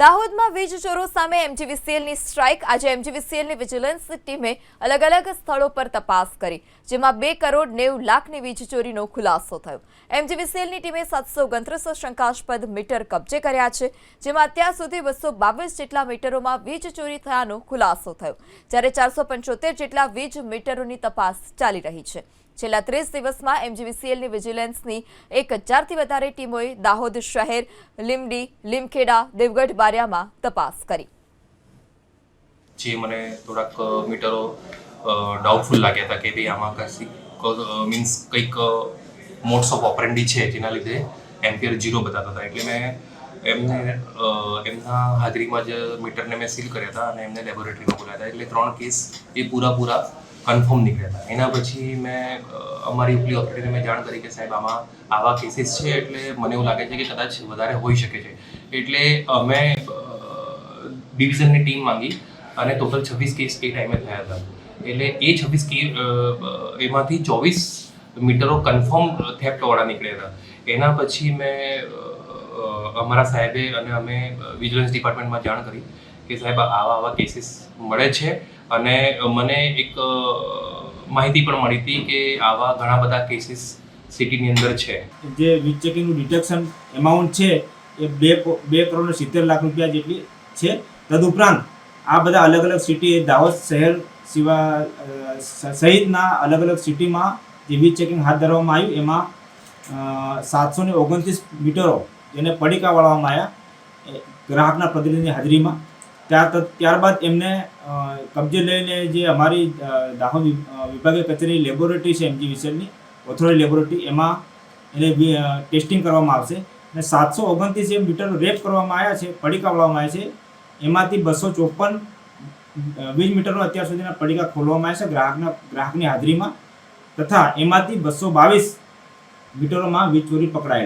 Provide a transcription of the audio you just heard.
દાહોદમાં વીજ ચોરો સામે એમજીવીસીએલની સ્ટ્રાઇક. આજે એમજીવીસીએલની વિજિલન્સ ટીમે અલગ અલગ સ્થળો પર તપાસ કરી, જેમાં બે કરોડ નેવું લાખની વીજ ચોરીનો ખુલાસો થયો. એમજીવીસીએલની ટીમે સાતસો ઓગણત્રીસો શંકાસ્પદ મીટર કબજે કર્યા છે, જેમાં અત્યાર સુધી બસો બાવીસ જેટલા મીટરોમાં વીજ ચોરી થયાનો ખુલાસો થયો, જ્યારે ચારસો પંચોતેર જેટલા વીજ મીટરોની તપાસ ચાલી રહી છે. છેલ્લા ત્રીસ દિવસમાં એમજીવીસીએલની વિજિલન્સની એક હજારથી વધારે ટીમોએ દાહોદ શહેર લીમડી લીમખેડા, દેવગઢ, બારિયામાં તપાસ કરી. જે મને થોડાક મીટરો ડાઉટફુલ લાગ્યા હતા કે ભાઈ આમાં કશી મીન્સ કંઈક મોડ્સ ઓફ ઓપરેન્ડી છે જેના લીધે એમ્પિયર ઝીરો બતાવતા હતા. એટલે મેં એમને એમના હાજરીમાં જ મીટરને મેં સીલ કર્યા હતા અને એમને લેબોરેટરીમાં બોલાવ્યા હતા. એટલે ત્રણ કેસ એ પૂરા પૂરા કન્ફર્મ નીકળ્યા હતા એના પછી મેં અમારી ઉપલી ઓથોરિટીને મેં જાણ કરી કે સાહેબ, આમાં આવા કેસીસ છે એટલે મને એવું લાગે છે કે કદાચ વધારે હોઈ શકે છે. એટલે અમે ડિવિઝનની ટીમ માંગી અને ટોટલ છવ્વીસ કેસ એ ટાઈમે થયા હતા. એટલે એ છવ્વીસ કે એમાંથી ચોવીસ મીટરો કન્ફર્મ થેફ્ટવાળા નીકળ્યા હતા. એના પછી મેં અમારા સાહેબે અને અમે વિજિલન્સ ડિપાર્ટમેન્ટમાં જાણ કરી કે સાહેબ, આવા આવા કેસીસ મળે છે. અને મને એક માહિતી પણ મળી હતી કે આવા ઘણા બધા કેસીસ સિટીની અંદર છે. જે વીજ ચેકિંગનું ડિટેક્શન એમાઉન્ટ છે, એ બે બે કરોડ સિત્તેર લાખ રૂપિયા જેટલી છે. તદુપરાંત આ બધા અલગ અલગ સિટી દાહોદ શહેર સિવાય સહિતના અલગ અલગ સિટીમાં જે વીજ ચેકિંગ હાથ ધરવામાં આવ્યું, એમાં સાતસો ને ઓગણત્રીસ મીટરો જેને પડીકા વાળવામાં આવ્યા ગ્રાહકના પ્રતિનિધિની હાજરીમાં. ત્યાર ત્યારબાદ એમને કબજે લઈને જે અમારી દાહોદ વિ- વિભાગીય કચેરી લેબોરેટરી છે એમજી વિશેની ઓથોરિટી લેબોરેટરી, એમાં એને ટેસ્ટિંગ કરવામાં આવશે. અને સાતસો ઓગણત્રીસ જે મીટર રેપ કરવામાં આવ્યા છે, પડીકા વળવામાં આવ્યા છે, એમાંથી બસો ચોપન વીજ મીટરનો અત્યાર સુધીના પડીકા ખોલવામાં આવ્યા છે ગ્રાહકના, ગ્રાહકની હાજરીમાં, તથા એમાંથી બસો બાવીસ મીટરોમાં વીજ ચોરી પકડાયેલ